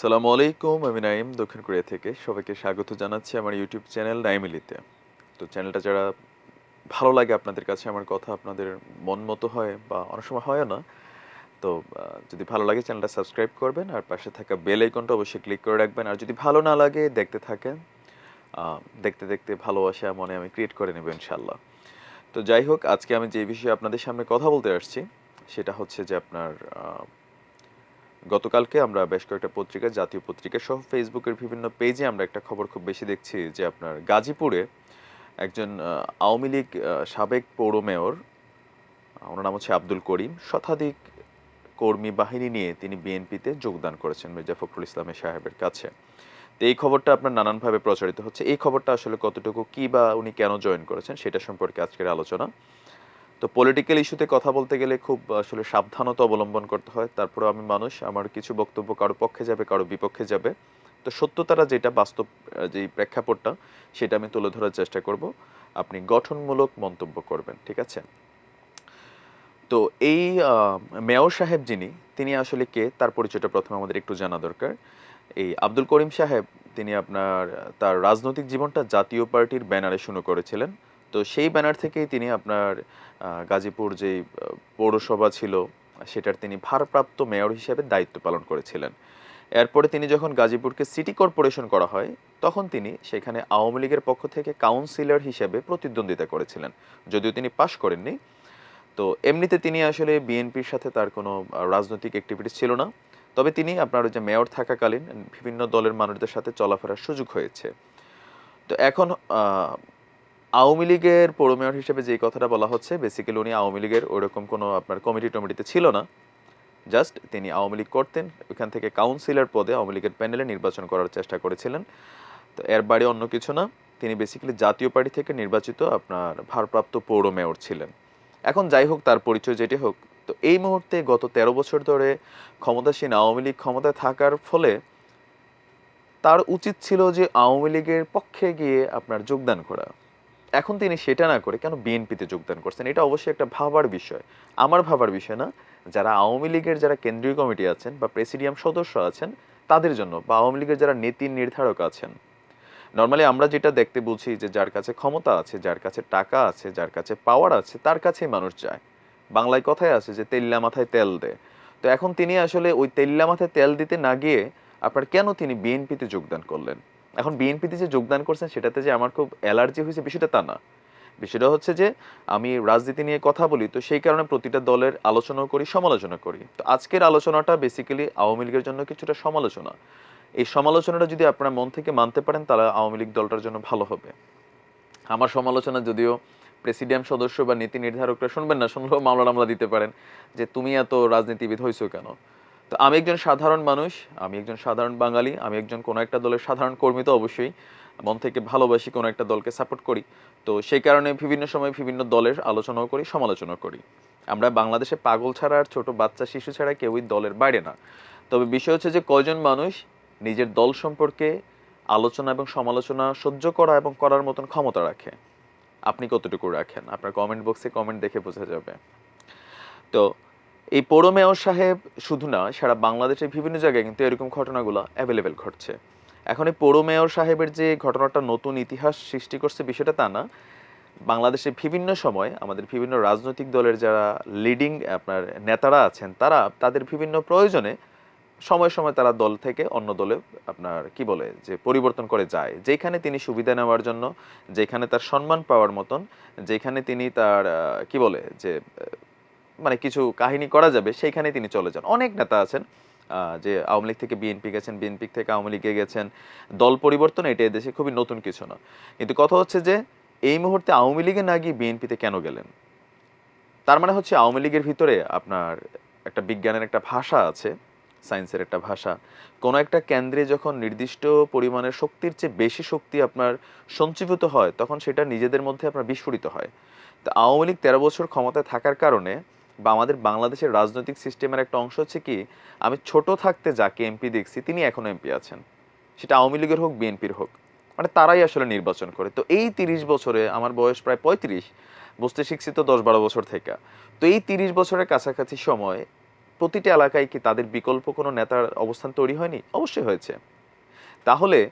সালামু আলাইকুম, আমি নাইম দক্ষিণ কোরিয়া থেকে। সবাইকে স্বাগত জানাচ্ছি আমার ইউটিউব চ্যানেল নাইমিলিতে তো চ্যানেলটা যারা ভালো লাগে আপনাদের কাছে, আমার কথা আপনাদের মন মতো হয় বা অনেক সময় হয় না, তো যদি ভালো লাগে চ্যানেলটা সাবস্ক্রাইব করবেন, আর পাশে থাকা বেল আইকনটা অবশ্যই ক্লিক করে রাখবেন। আর যদি ভালো না লাগে, দেখতে থাকেন। দেখতে দেখতে ভালোবাসা মনে আমি ক্রিয়েট করে নেব ইনশাল্লাহ তো যাই হোক, আজকে আমি যে বিষয়ে আপনাদের সামনে কথা বলতে আসছি, সেটা হচ্ছে যে আপনার গতকালকে আমরা বেশ কয়েকটা পত্রিকা, জাতীয় পত্রিকা সহ ফেসবুকের বিভিন্ন পেজে আমরা একটা খবর খুব বেশি দেখছি যে আপনার গাজীপুরে একজন আওয়ামী লীগ সাবেক পৌর মেয়র, ওনার নাম হচ্ছে আব্দুল করিম, শতাধিক কর্মী বাহিনী নিয়ে তিনি বিএনপিতে যোগদান করেছেন মির্জা ফখরুল ইসলামের সাহেবের কাছে। তো এই খবরটা আপনার নানানভাবে প্রচারিত হচ্ছে। এই খবরটা আসলে কতটুকু, কি বা উনি কেন জয়েন করেছেন সেটা সম্পর্কে আজকের আলোচনা। তো পলিটিক্যাল ইস্যুতে কথা বলতে গেলে খুব আসলে সাবধানতা অবলম্বন করতে হয়। তারপরে আমি মানুষ, আমার কিছু বক্তব্য কারও পক্ষে যাবে, কারও বিপক্ষে যাবে। তো সত্যতারা যেটা, বাস্তব যেই প্রেক্ষাপটটা, সেটা আমি তুলে ধরার চেষ্টা করব। আপনি গঠনমূলক মন্তব্য করবেন, ঠিক আছে? তো এই মেয়র সাহেব যিনি, তিনি আসলে কে? তার পরিচয়টা প্রথমে আমাদের একটু জানা দরকার। এই আব্দুল করিম সাহেব, তিনি আপনার, তার রাজনৈতিক জীবনটা জাতীয় পার্টির ব্যানারে শুরু করেছিলেন। তো সেই ব্যানার থেকেই তিনি আপনার গাজীপুর যে পৌরসভা ছিল, সেটার তিনি ভারপ্রাপ্ত মেয়র হিসেবে দায়িত্ব পালন করেছিলেন। এরপরে তিনি যখন গাজীপুরকে সিটি কর্পোরেশন করা হয়, তখন তিনি সেখানে আওয়ামী লীগের পক্ষ থেকে কাউন্সিলর হিসেবে প্রতিদ্বন্দ্বিতা করেছিলেন। যদিও তিনি পাশ করেননি। তো এমনিতে তিনি আসলে বিএনপির সাথে তার কোনো রাজনৈতিক অ্যাক্টিভিটিস ছিল না। তবে তিনি আপনার ওই যে মেয়র থাকাকালীন বিভিন্ন দলের মানুষদের সাথে চলাফেরার সুযোগ হয়েছে। তো এখন আওয়ামী লীগের পৌর মেয়র হিসেবে যে কথাটা বলা হচ্ছে বেসিক্যালি উনি আওয়ামী লীগের ওরকম কোনো আপনার কমিটি টমিটিতে ছিল না। জাস্ট তিনি আওয়ামী লীগ করতেন ওইখান থেকে কাউন্সিলর পদে আওয়ামী লীগের প্যানেলে নির্বাচন করার চেষ্টা করেছিলেন। তো এর বাড়ি অন্য কিছু না, তিনি বেসিক্যালি জাতীয় পার্টি থেকে নির্বাচিত আপনার ভারপ্রাপ্ত পৌর মেয়র ছিলেন। এখন যাই হোক, তার পরিচয় যেটি হোক, তো এই মুহূর্তে গত তেরো বছর ধরে ক্ষমতাসীন আওয়ামী লীগ ক্ষমতায় থাকার ফলে তার উচিত ছিল যে আওয়ামী লীগের পক্ষে গিয়ে আপনার যোগদান করা। এখন তিনি সেটা না করে কেন বিএনপিতে যোগদান করছেন? এটা অবশ্যই একটা ভাবার বিষয়। আমার ভাবার বিষয় না, যারা আওয়ামী লীগের যারা কেন্দ্রীয় কমিটি আছেন বা প্রেসিডিয়াম সদস্য আছেন, তাদের জন্য বা আওয়ামী লীগের যারা নীতি নির্ধারক আছেন। নর্মালি আমরা যেটা দেখতে বুঝি যে যার কাছে ক্ষমতা আছে, যার কাছে টাকা আছে, যার কাছে পাওয়ার আছে, তার কাছেই মানুষ যায়। বাংলায় কথায় আছে যে তেল্লা মাথায় তেল দে। তো এখন তিনি আসলে ওই তেল্লা মাথায় তেল দিতে না গিয়ে আপনার কেন তিনি বিএনপিতে যোগদান করলেন? এখন বিএনপিতে যে যোগদান করছেন, সেটাতে যে আমার খুব অ্যালার্জি হয়েছে বিষয়টা তা না। বিষয়টা হচ্ছে যে, আমি রাজনীতি নিয়ে কথা বলি, তো সেই কারণে প্রতিটা দলের আলোচনাও করি, সমালোচনা করি। তো আজকের আলোচনাটা বেসিক্যালি আওয়ামী লীগের জন্য কিছুটা সমালোচনা। এই সমালোচনাটা যদি আপনারা মন থেকে মানতে পারেন, তাহলে আওয়ামী লীগ দলটার জন্য ভালো হবে। আমার সমালোচনা যদিও প্রেসিডিয়াম সদস্য বা নীতি নির্ধারকরা শুনবেন না, শুনলেও মামলা টামলা দিতে পারেন যে, তুমি এত রাজনীতিবিদ হয়েছো কেন? তো আমি একজন সাধারণ মানুষ, আমি একজন সাধারণ বাঙালি, আমি একজন কোনো একটা দলের সাধারণ কর্মী তো অবশ্যই, মন থেকে ভালোবাসি কোনো একটা দলকে সাপোর্ট করি। তো সেই কারণে বিভিন্ন সময় বিভিন্ন দলের আলোচনাও করি, সমালোচনাও করি। আমরা বাংলাদেশে পাগল ছাড়া আর ছোট বাচ্চা শিশু ছাড়া কেউই দলের বাইরে না। তবে বিষয় হচ্ছে যে কয়জন মানুষ নিজের দল সম্পর্কে আলোচনা এবং সমালোচনা সহ্য করা এবং করার মতন ক্ষমতা রাখে? আপনি কতটুকু রাখেন? আপনার কমেন্ট বক্সে কমেন্ট দেখে বোঝা যাবে। তো এই পৌর মেয়র সাহেব শুধু না, সারা বাংলাদেশের বিভিন্ন জায়গায় কিন্তু এরকম ঘটনাগুলো অ্যাভেলেবেল ঘটছে। এখন এই পৌর মেয়র সাহেবের যে ঘটনাটা নতুন ইতিহাস সৃষ্টি করছে বিষয়টা তা না। বাংলাদেশে বিভিন্ন সময় আমাদের বিভিন্ন রাজনৈতিক দলের যারা লিডিং আপনার নেতারা আছেন, তারা তাদের বিভিন্ন প্রয়োজনে সময় সময় তারা দল থেকে অন্য দলে আপনার কি বলে যে পরিবর্তন করে যায়। যেখানে তিনি সুবিধা নেওয়ার জন্য, যেখানে তার সম্মান পাওয়ার মতন, যেখানে তিনি তার কি বলে যে মানে কিছু কাহিনী করা যাবে সেইখানে তিনি চলে যান। অনেক নেতা আছেন যে আওয়ামী লীগ থেকে বিএনপি গেছেন, বিএনপি থেকে আওয়ামী লীগে গেছেন। দল পরিবর্তন, এটা এদেশে খুবই নতুন কিছু না। কিন্তু কথা হচ্ছে যে, এই মুহূর্তে আওয়ামী লীগে না গিয়ে বিএনপিতে কেন গেলেন? তার মানে হচ্ছে আওয়ামী লীগের ভিতরে আপনার একটা বিজ্ঞানের একটা ভাষা আছে, সায়েন্সের একটা ভাষা। কোনো একটা কেন্দ্রে যখন নির্দিষ্ট পরিমাণের শক্তির চেয়ে বেশি শক্তি আপনার সঞ্চীভূত হয়, তখন সেটা নিজেদের মধ্যে আপনার বিস্ফোরিত হয়। তো আওয়ামী লীগ তেরো বছর ক্ষমতায় থাকার কারণে বা আমাদের বাংলাদেশের রাজনৈতিক সিস্টেমের একটা অংশ হচ্ছে কি, আমি ছোট থাকতে যাকে এমপি দেখছি, তিনি এখনও এমপি আছেন। সেটা আওয়ামী লীগের হোক, বিএনপির হোক। মানে তারাই আসলে নির্বাচন করে। তো এই তিরিশ বছরে, আমার বয়স প্রায় পঁয়ত্রিশ, বুঝতে শিখছি তো দশ বারো বছর থেকে। তো এই তিরিশ বছরের কাছাকাছি সময়, প্রতিটা এলাকায় কি তাদের বিকল্প কোনো নেতার অবস্থান তৈরি হয়নি? অবশ্যই হয়েছে। তাহলে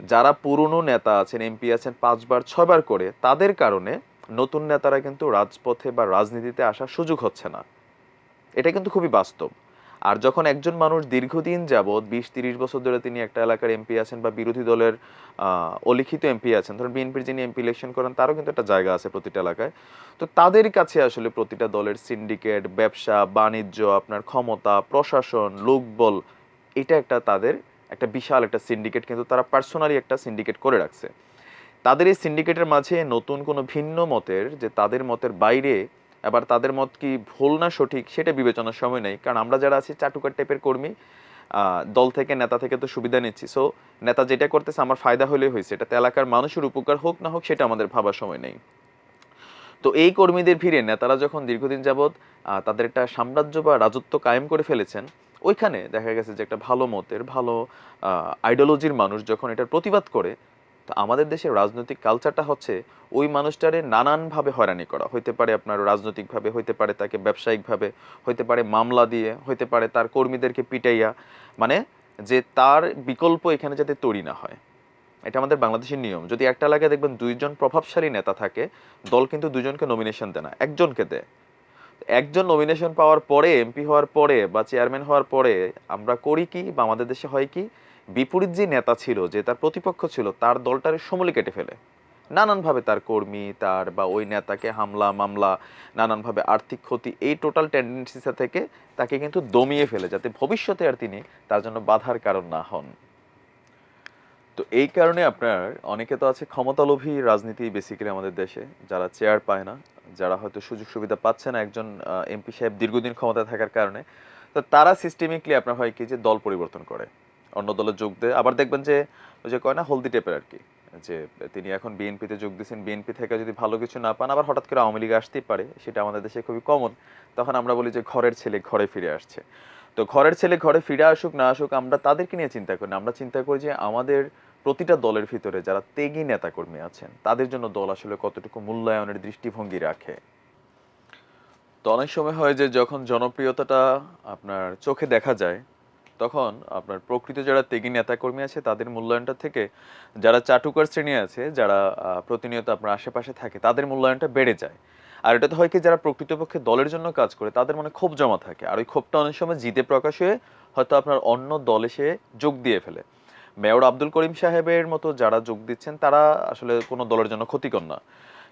যারা পুরনো নেতা আছেন, এমপি আছেন পাঁচবার, ছয়বার করে, তাদের কারণে নতুন নেতারা কিন্তু রাজপথে বা রাজনীতিতে আসার সুযোগ হচ্ছে না। এটা কিন্তু খুবই বাস্তব। আর যখন একজন মানুষ দীর্ঘদিন যাবৎ বিশ তিরিশ বছর ধরে তিনি একটা এলাকার এমপি আছেন বা বিরোধী দলের অলিখিত এমপি আছেন, ধরুন বিএনপির যিনি এমপি ইলেকশন করেন, তারও কিন্তু একটা জায়গা আছে প্রতিটা এলাকায়। তো তাদের কাছে আসলে প্রতিটা দলের সিন্ডিকেট ব্যবসা, বাণিজ্য, আপনার ক্ষমতা, প্রশাসন, লোকবল, এটা একটা তাদের একটা বিশাল একটা সিন্ডিকেট কিন্তু তারা পার্সোনালি একটা সিন্ডিকেট করে রাখছে। তাদের এই সিন্ডিকেটের মাঝে নতুন কোনো ভিন্ন মতের যে তাদের মতের বাইরে আবার তাদের মত কি ভুল না সঠিক সেটা বিবেচনার সময় নেই। কারণ আমরা যারা আছি চাটুকার টাইপের কর্মী দল থেকে, নেতা থেকে তো সুবিধা নিচ্ছি। সো নেতা যেটা করতেছে আমার ফায়দা হলেই হয়েছে। এটাতে এলাকার মানুষের উপকার হোক না হোক সেটা আমাদের ভাবার সময় নেই। তো এই কর্মীদের ভিড়ে নেতারা যখন দীর্ঘদিন যাবৎ তাদের একটা সাম্রাজ্য বা রাজত্ব কায়েম করে ফেলেছেন, ওইখানে দেখা গেছে যে একটা ভালো মতের, ভালো আইডিওলজির মানুষ যখন এটার প্রতিবাদ করে তো আমাদের দেশের রাজনৈতিক কালচারটা হচ্ছে ওই মানুষটারে নানানভাবে হয়রানি করা। হইতে পারে আপনার রাজনৈতিকভাবে, হইতে পারে তাকে ব্যবসায়িকভাবে, হইতে পারে মামলা দিয়ে, হইতে পারে তার কর্মীদেরকে পিটাইয়া। মানে যে তার বিকল্প এখানে যাতে তৈরি না হয়, এটা আমাদের বাংলাদেশের নিয়ম। যদি একটা এলাকায় দেখবেন দুইজন প্রভাবশালী নেতা থাকে, দল কিন্তু দুজনকে নমিনেশন দেয় না, একজনকে দেয়। একজন নমিনেশন পাওয়ার পরে এমপি হওয়ার পরে বা চেয়ারম্যান হওয়ার পরে আমরা করি কি বা আমাদের দেশে হয় কি বিপরীত যে নেতা ছিল, যে তার প্রতিপক্ষ ছিল, তার দলটারে সমূলে কেটে ফেলে। নানানভাবে তার কর্মী, তার বা ওই নেতাকে হামলা, মামলা, নানানভাবে আর্থিক ক্ষতি, এই টোটাল টেন্ডেন্সিসা থেকে তাকে কিন্তু দমিয়ে ফেলে, যাতে ভবিষ্যতে আর তিনি তার জন্য বাধার কারণ না হন। তো এই কারণে আপনার অনেকে তো আছে ক্ষমতালোভী রাজনীতি বেসিক্যালি আমাদের দেশে, যারা চেয়ার পায় না, যারা হয়তো সুযোগ সুবিধা পাচ্ছে না একজন এমপি সাহেব দীর্ঘদিন ক্ষমতায় থাকার কারণে। তো তারা সিস্টেমিকলি আপনার হয় কি যে দল পরিবর্তন করে। অন্য দলে যোগ দেয় আবার দেখবেন যে ওই যে কয় না, হলদি টেপের আর কি, যে তিনি এখন বিএনপিতে যোগ দিয়েছেন বিএনপি থেকে যদি ভালো কিছু না পান, আবার হঠাৎ করে আওয়ামী লীগে আসতেই পারে, সেটা আমাদের দেশে খুবই কমন তখন আমরা বলি যে ঘরের ছেলে ঘরে ফিরে আসছে। তো ঘরের ছেলে ঘরে ফিরে আসুক, না আসুক, আমরা তাদেরকে নিয়ে চিন্তা করি না, আমরা চিন্তা করি যে আমাদের প্রতিটা দলের ভিতরে যারা তেগী নেতাকর্মী আছেন, তাদের জন্য দল আসলে কতটুকু মূল্যায়নের দৃষ্টিভঙ্গি রাখে। তো অনেক সময় হয় যে যখন জনপ্রিয়তাটা আপনার চোখে দেখা যায় তখন আপনার প্রকৃত যারা তেগী নেতাকর্মী আছে, তাদের মূল্যায়নটা থেকে যারা চাটুকার শ্রেণি আছে, যারা প্রতিনিয়ত আপনার আশেপাশে থাকে, তাদের মূল্যায়নটা বেড়ে যায়। আর এটা তো হয় কি, যারা প্রকৃতপক্ষে দলের জন্য কাজ করে, তাদের মনে ক্ষোভ জমা থাকে। আর ওই ক্ষোভটা অনেক সময় জিতে প্রকাশ হয়ে হয়তো আপনার অন্য দলে সে যোগ দিয়ে ফেলে। মেয়র আব্দুল করিম সাহেবের মতো যারা যোগ দিচ্ছেন, তারা আসলে কোনো দলের জন্য ক্ষতিকর না।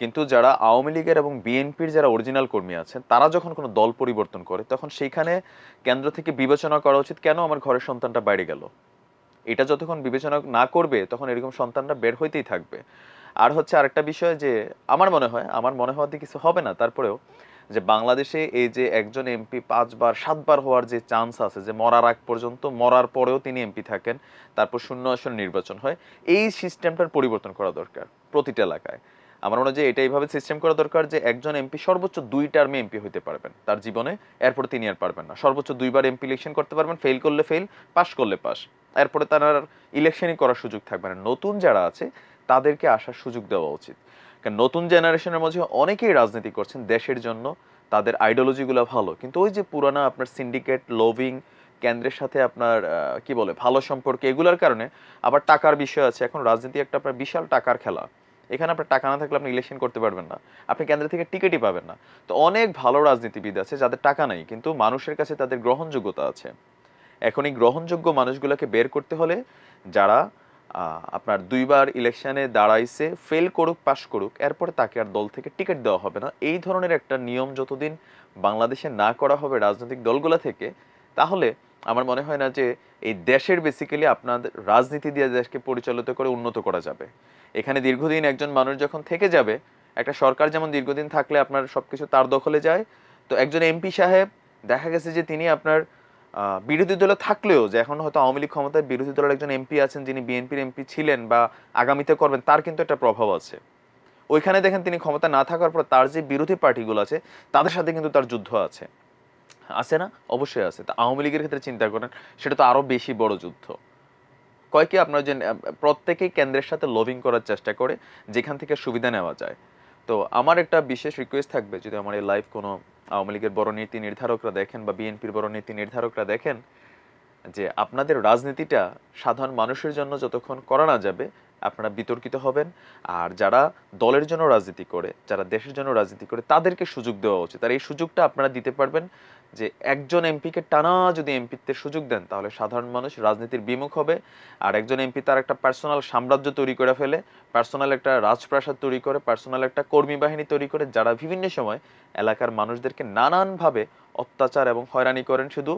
কিন্তু যারা আওয়ামী লীগের এবং বিএনপির যারা অরিজিনাল কর্মী আছেন, তারা যখন কোনো দল পরিবর্তন করে, তখন সেইখানে কেন্দ্র থেকে বিবেচনা করা উচিত, কেন আমার ঘরের সন্তানটা বাইরে গেল? এটা যতক্ষণ বিবেচনা না করবে, তখন এরকম সন্তানরা বের হইতেই থাকবে। আর হচ্ছে আরেকটা বিষয় যে, আমার মনে হয়, আমার মনে হওয়াতে কিছু হবে না, তারপরেও যে বাংলাদেশে এই যে একজন এমপি পাঁচবার, সাতবার হওয়ার যে চান্স আছে, যে মরার আগ পর্যন্ত, মরার পরেও তিনি এমপি থাকেন, তারপর শূন্য আসন নির্বাচন হয়, এই সিস্টেমটার পরিবর্তন করা দরকার প্রতিটা এলাকায়। আমার মনে হয় যে এটা এইভাবে সিস্টেম করা দরকার যে একজন এমপি সর্বোচ্চ দুই টার্মে এমপি হতে পারবেন। তার জীবনে এরপরে তিনি আর পারবেন না। সর্বোচ্চ দুইবার এমপি ইলেকশন করতে পারবেন ফেল করলে ফেল পাস করলে পাস এরপরে তার আর ইলেকশনই করার সুযোগ থাকবে না। নতুন যারা আছে, তাদেরকে আসার সুযোগ দেওয়া উচিত। কারণ নতুন জেনারেশনের মধ্যে অনেকেই রাজনীতি করছেন দেশের জন্য, তাদের আইডিওলজিগুলো ভালো। কিন্তু ওই যে পুরানা আপনার সিন্ডিকেট লোভিং কেন্দ্রের সাথে আপনার কি বলে, ভালো সম্পর্ক, এগুলোর কারণে আবার টাকার বিষয় আছে। এখন রাজনীতি একটা আপনার বিশাল টাকার খেলা। এখানে আপনার টাকা না থাকলে আপনি ইলেকশন করতে পারবেন না। আপনি কেন্দ্র থেকে টিকিটই পাবেন না। তো অনেক ভালো রাজনীতিবিদ আছে যাদের টাকা নাই, কিন্তু মানুষের কাছে তাদের গ্রহণযোগ্যতা আছে। এখন এই গ্রহণযোগ্য মানুষগুলোকে বের করতে হলে যারা আপনার দুইবার ইলেকশনে দাঁড়াইছে ফেল করুক পাশ করুক, এরপরে তাকে আর দল থেকে টিকিট দেওয়া হবে না। এই ধরনের একটা নিয়ম যতদিন বাংলাদেশে না করা হবে রাজনৈতিক দলগুলো থেকে, তাহলে আমার মনে হয় না যে এই দেশের বেসিক্যালি আপনাদের রাজনীতি দিয়ে দেশকে পরিচালিত করে উন্নত করা যাবে। এখানে দীর্ঘদিন একজন মানুষ যখন থেকে যাবে, একটা সরকার যেমন দীর্ঘদিন থাকলে আপনার সবকিছু তার দখলে যায়, তো একজন এমপি সাহেব দেখা গেছে যে তিনি আপনার বিরোধী দলে থাকলেও যে এখন হয়তো আওয়ামী লীগ ক্ষমতায় বিরোধী দলের একজন এমপি আছেন, যিনি বিএনপির এমপি ছিলেন বা আগামীতে করবেন, তার কিন্তু একটা প্রভাব আছে। ওইখানে দেখেন তিনি ক্ষমতা না থাকার পর তার যে বিরোধী পার্টিগুলো আছে, তাদের সাথে কিন্তু তার যুদ্ধ আছে। আছে না? অবশ্যই আছে। তা আওয়ামী লীগের ক্ষেত্রে চিন্তা করেন, সেটা তো আরও বেশি বড় যুদ্ধ। কয় কি আপনার যে প্রত্যেকেই কেন্দ্রের সাথে লবিং করার চেষ্টা করে, যেখান থেকে সুবিধা নেওয়া যায়। তো আমার একটা বিশেষ রিকোয়েস্ট থাকবে, যদি আমার এই লাইভ কোনো আওয়ামী লীগের বড় নীতি নির্ধারকরা দেখেন বা বিএনপির বড় নীতি নির্ধারকরা দেখেন, যে আপনাদের রাজনীতিটা সাধারণ মানুষের জন্য যতক্ষণ করা না যাবে, আপনারা বিতর্কিত হবেন। আর যারা দলের জন্য রাজনীতি করে, যারা দেশের জন্য রাজনীতি করে, তাদেরকে সুযোগ দেওয়া উচিত। আর এই সুযোগটা আপনারা দিতে পারবেন যে একজন এমপিকে টানা যদি এমপিতে সুযোগ দেন, তাহলে সাধারণ মানুষ রাজনীতির বিমুখ হবে। আর একজন এমপি তার একটা পার্সোনাল সাম্রাজ্য তৈরি করে ফেলে পার্সোনাল একটা রাজপ্রাসাদ তৈরি করে পার্সোনাল একটা কর্মী বাহিনী তৈরি করে, যারা বিভিন্ন সময় এলাকার মানুষদেরকে নানানভাবে অত্যাচার এবং হয়রানি করেন। শুধু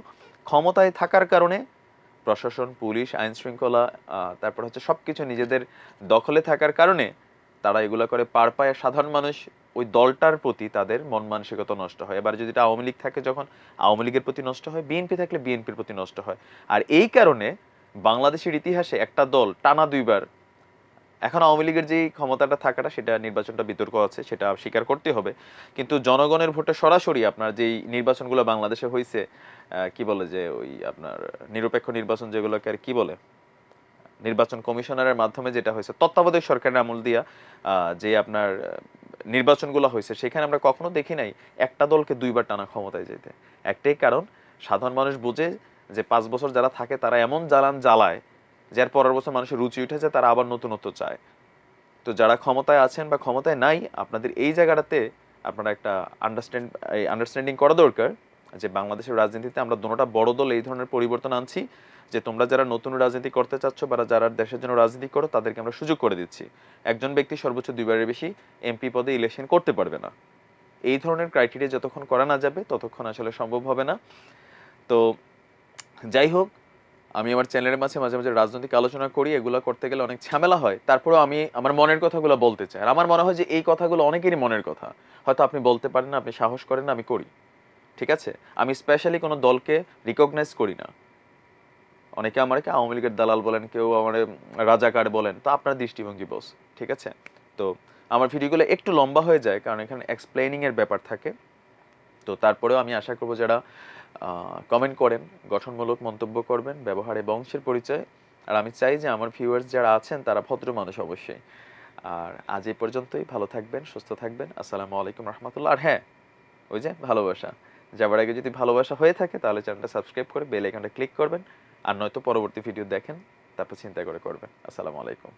ক্ষমতায় থাকার কারণে প্রশাসন, পুলিশ আইন শৃঙ্খলা তারপর হচ্ছে সব কিছু নিজেদের দখলে থাকার কারণে তারা এগুলো করে পার পায়। সাধারণ মানুষ ওই দলটার প্রতি তাদের মন মানসিকতা নষ্ট হয়। এবার যদি আওয়ামী লীগ থাকে, যখন আওয়ামী লীগের প্রতি নষ্ট হয়, বিএনপি থাকলে বিএনপির প্রতি নষ্ট হয়। আর এই কারণে বাংলাদেশের ইতিহাসে একটা দল টানা দুইবার, এখন আওয়ামী লীগের যেই ক্ষমতাটা থাকাটা, সেটা নির্বাচনটা বিতর্ক আছে, সেটা স্বীকার করতে হবে। কিন্তু জনগণের ভোটে সরাসরি আপনার যেই নির্বাচনগুলো বাংলাদেশে হয়েছে কি বলে যে ওই আপনার নিরপেক্ষ নির্বাচন যেগুলোকে আর কি বলে? নির্বাচন কমিশনারের মাধ্যমে যেটা হয়েছে, তত্ত্বাবধায়ক সরকারের আমল দিয়া যে আপনার নির্বাচনগুলো হয়েছে, সেখানে আমরা কখনো দেখি নাই একটা দলকে দুইবার টানা ক্ষমতায় যেতে। একটাই কারণ, সাধারণ মানুষ বুঝে যে পাঁচ বছর যারা থাকে তারা এমন জ্বালান জ্বালায় যার পরের বছর মানুষের রুচি উঠেছে তারা আবার নতুনত্ব চায়। তো যারা ক্ষমতায় আছেন বা ক্ষমতায় নাই, আপনাদের এই জায়গাটাতে আপনারা একটা আন্ডারস্ট্যান্ড আন্ডারস্ট্যান্ডিং করা দরকার যে বাংলাদেশের রাজনীতিতে আমরা দুটোটা বড় দল এই ধরনের পরিবর্তন আনছি। যে তোমরা যারা নতুন রাজনীতি করতে চাচ্ছ বা যারা দেশের জন্য রাজনীতি করো, তাদেরকে আমরা সুযোগ করে দিচ্ছি। একজন ব্যক্তি সর্বোচ্চ দুইবারের বেশি এমপি পদে ইলেকশন করতে পারবে না। এই ধরনের ক্রাইটেরিয়া যতক্ষণ করা না যাবে, ততক্ষণ আসলে সম্ভব হবে না। তো যাই হোক, আমি আমার চ্যানেলের মাঝে মাঝে মাঝে রাজনৈতিক আলোচনা করি, এগুলো করতে গেলে অনেক ঝামেলা হয়। তারপরেও আমি আমার মনের কথাগুলো বলতে চাই। আর আমার মনে হয় যে এই কথাগুলো অনেকেরই মনের কথা। হয়তো আপনি বলতে পারেন না, আপনি সাহস করেন না, আমি করি। ঠিক আছে? আমি স্পেশালি কোনো দলকে রিকগনাইজ করি না। অনেকে আমাকে আওয়ামী লীগের দালাল বলেন, কেউ আমার রাজাকার বলেন। তো আপনার দৃষ্টিভঙ্গি বস ঠিক আছে? তো আমার ভিডিওগুলো একটু লম্বা হয়ে যায়, কারণ এখানে এক্সপ্লেনিং এর ব্যাপার থাকে। তো তারপরেও আমি আশা করব যারা কমেন্ট করেন, গঠনমূলক মন্তব্য করবেন, ব্যবহারে বংশের পরিচয়। আর আমি চাই যে আমার ভিউয়ার্স যারা আছেন, তারা ভদ্র মানুষ অবশ্যই। আর আজ এই পর্যন্তই, ভালো থাকবেন, সুস্থ থাকবেন। আসসালামু আলাইকুম রহমতুল্লাহ। আর হ্যাঁ ওই যে ভালোবাসা। যাবার আগে যদি ভালোবাসা হয়ে থাকে, তাহলে চ্যানেলটা সাবস্ক্রাইব করে বেল আইকনটা ক্লিক করবেন। আর নয়তো পরবর্তী ভিডিও দেখেন তারপর চিন্তা করে করবেন। আসসালামু আলাইকুম।